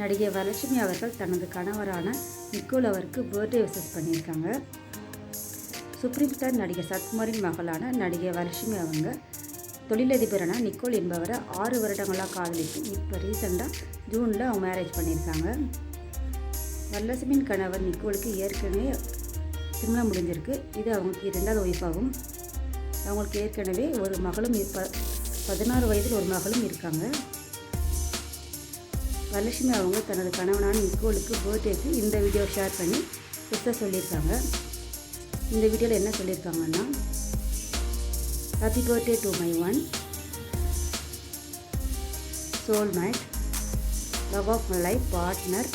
நடிகை வரலட்சுமி அவர்கள் தனது கணவரான நிக்கோல் அவருக்கு பர்த்டே விசஸ் பண்ணியிருக்காங்க. சுப்ரீம் ஸ்டார் நடிகை சத்குமாரின் மகளான நடிகை வரலட்சுமி அவங்க தொழிலதிபரான நிக்கோல் என்பவரை ஆறு வருடங்களாக காதலித்து இப்போ ரீசெண்டாக ஜூனில் அவங்க மேரேஜ் பண்ணியிருக்காங்க. வரலட்சுமியின் கணவர் நிக்கோலுக்கு ஏற்கனவே திருமணம் முடிஞ்சிருக்கு. இது அவங்களுக்கு இரண்டாவது ஒய்ஃபாகும் அவங்களுக்கு ஏற்கனவே ஒரு மகளும் இப்போ பதினாறு வயதில் ஒரு மகளும் இருக்காங்க. வரலட்சுமி அவங்க தனது கணவனான நிக்கோலுக்கு பர்த்டேக்கு இந்த வீடியோ ஷேர் பண்ணி விஷ சொல்லியிருக்காங்க. இந்த வீடியோவில் என்ன சொல்லியிருக்காங்கன்னா happy birthday to my one soulmate love of my life partner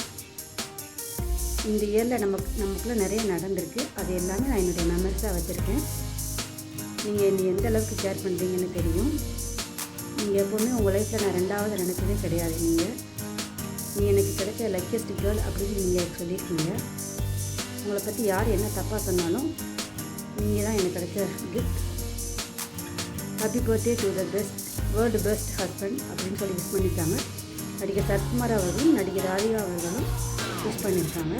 இந்த இயரில் நமக்கு நமக்குள்ளே நிறைய நடந்திருக்கு. அது எல்லாமே நான் என்னுடைய மெமரிஸாக வச்சுருக்கேன். நீங்கள் என்னை எந்த அளவுக்கு கேர் பண்ணுறீங்கன்னு தெரியும். நீங்கள் எப்போவுமே உங்கள் லைஃப்பில் நான் ரெண்டாவது நினச்சதே கிடையாது நீங்கள் எனக்கு ஏ லக்கியஸ்ட் கேர்ள் அப்படின்னு நீங்கள் சொல்லியிருக்கீங்க உங்களை பற்றி யார் என்ன தப்பாக சொன்னாலும் நீங்கள் தான் எனக்கு கிடைச்ச gift happy birthday to the best world best husband அப்படின்னு சொல்லி விஷ் பண்ணியிருக்காங்க. நடிகர் சத்குமார் அவர்களும் நடிகர் ராதிகா அவர்களும் விஷ் பண்ணியிருக்காங்க.